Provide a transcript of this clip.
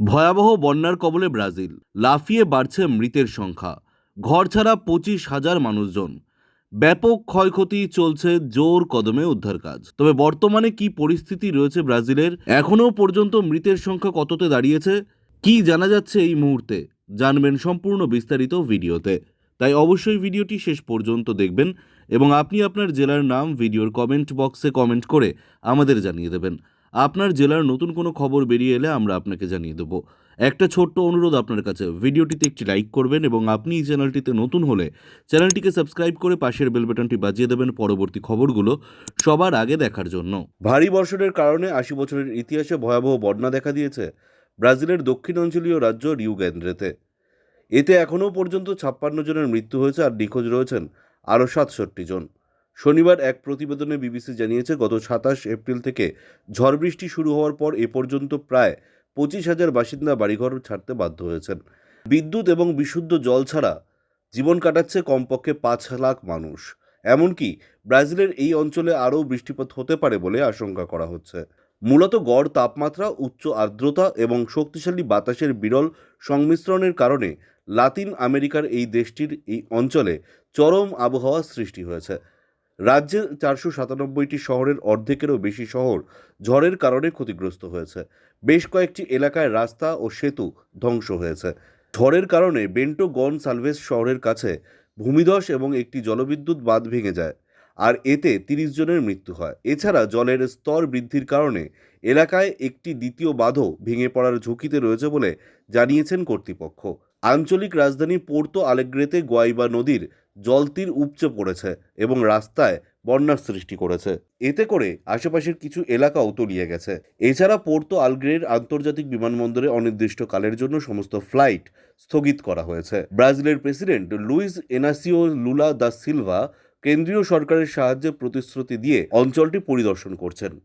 ভয়াবহ বন্যার কবলে ব্রাজিল, লাফিয়ে বাড়ছে মৃতের সংখ্যা। ঘর ছাড়া পঁচিশ হাজার মানুষজন। ব্যাপক ক্ষয়ক্ষতি চলছে জোর কদমে উদ্ধার কাজ। তবে বর্তমানে কি পরিস্থিতি রয়েছে ব্রাজিলের? এখনও পর্যন্ত মৃতের সংখ্যা কততে দাঁড়িয়েছে? কি জানা যাচ্ছে এই মুহূর্তে? জানবেন সম্পূর্ণ বিস্তারিত ভিডিওতে। তাই অবশ্যই ভিডিওটি শেষ পর্যন্ত দেখবেন এবং আপনি আপনার জেলার নাম, ভিডিওর কমেন্ট বক্সে কমেন্ট করে আমাদের জানিয়ে দেবেন। আপনার জেলার নতুন কোনো খবর বেরিয়ে এলে আমরা আপনাকে জানিয়ে দেবো। একটা ছোট্ট অনুরোধ আপনার কাছে, ভিডিওটিতে একটি লাইক করবেন এবং আপনি এই চ্যানেলটিতে নতুন হলে চ্যানেলটিকে সাবস্ক্রাইব করে পাশের বেল বাটনটি বাজিয়ে দেবেন পরবর্তী খবরগুলো সবার আগে দেখার জন্য। ভারী বর্ষণের কারণে আশি বছরের ইতিহাসে ভয়াবহ বন্যা দেখা দিয়েছে ব্রাজিলের দক্ষিণাঞ্চলীয় রাজ্য রিউ গ্যান্ড্রেতে এতে এখনও পর্যন্ত ছাপ্পান্ন জনের মৃত্যু হয়েছে আর নিখোঁজ রয়েছেন আরও সাতষট্টি জন। শনিবার এক প্রতিবেদনে বিবিসি জানিয়েছে, গত সাতাশ এপ্রিল থেকে ঝড় বৃষ্টি শুরু হওয়ার পর এ পর্যন্ত প্রায় পঁচিশ হাজার বাসিন্দা বাড়িঘর ছাড়তে বাধ্য হয়েছেন। বিদ্যুৎ এবং বিশুদ্ধ জল ছাড়া জীবন কাটাচ্ছে কমপক্ষে পাঁচ লাখ মানুষ। এমনকি ব্রাজিলের এই অঞ্চলে আরও বৃষ্টিপাত হতে পারে বলে আশঙ্কা করা হচ্ছে। মূলত গড় তাপমাত্রা, উচ্চ আর্দ্রতা এবং শক্তিশালী বাতাসের বিরল সংমিশ্রণের কারণে লাতিন আমেরিকার এই দেশটির এই অঞ্চলে চরম আবহাওয়া সৃষ্টি হয়েছে। রাজ্যের চারশো সাতানব্বইটি শহরের অর্ধেকেরও বেশি শহর ঝড়ের কারণে ক্ষতিগ্রস্ত হয়েছে। বেশ কয়েকটি এলাকায় রাস্তা ও সেতু ধ্বংস হয়েছে। ঝড়ের কারণে বেন্টো গন সালভেস শহরের কাছে ভূমিধস এবং একটি জলবিদ্যুৎ বাঁধ ভেঙে যায় আর এতে তিরিশ জনের মৃত্যু হয়। এছাড়া জলের স্তর বৃদ্ধির কারণে এলাকায় একটি দ্বিতীয় বাঁধও ভেঙে পড়ার ঝুঁকিতে রয়েছে বলে জানিয়েছেন কর্তৃপক্ষ। আঞ্চলিক রাজধানী পোর্তো আলেগ্রেতে গোয়াইবা নদীর জলতীর উপচে পড়েছে এবং রাস্তায় বন্যার সৃষ্টি করেছে। এতে করে আশেপাশের কিছু এলাকাও তলিয়ে গেছে। এছাড়া পোর্তো আলগ্রের আন্তর্জাতিক বিমানবন্দরে অনির্দিষ্টকালের জন্য সমস্ত ফ্লাইট স্থগিত করা হয়েছে। ব্রাজিলের president Luiz Inacio Lula da Silva কেন্দ্রীয় সরকারের সাহায্যে প্রতিশ্রুতি দিয়ে অঞ্চলটি পরিদর্শন করছেন।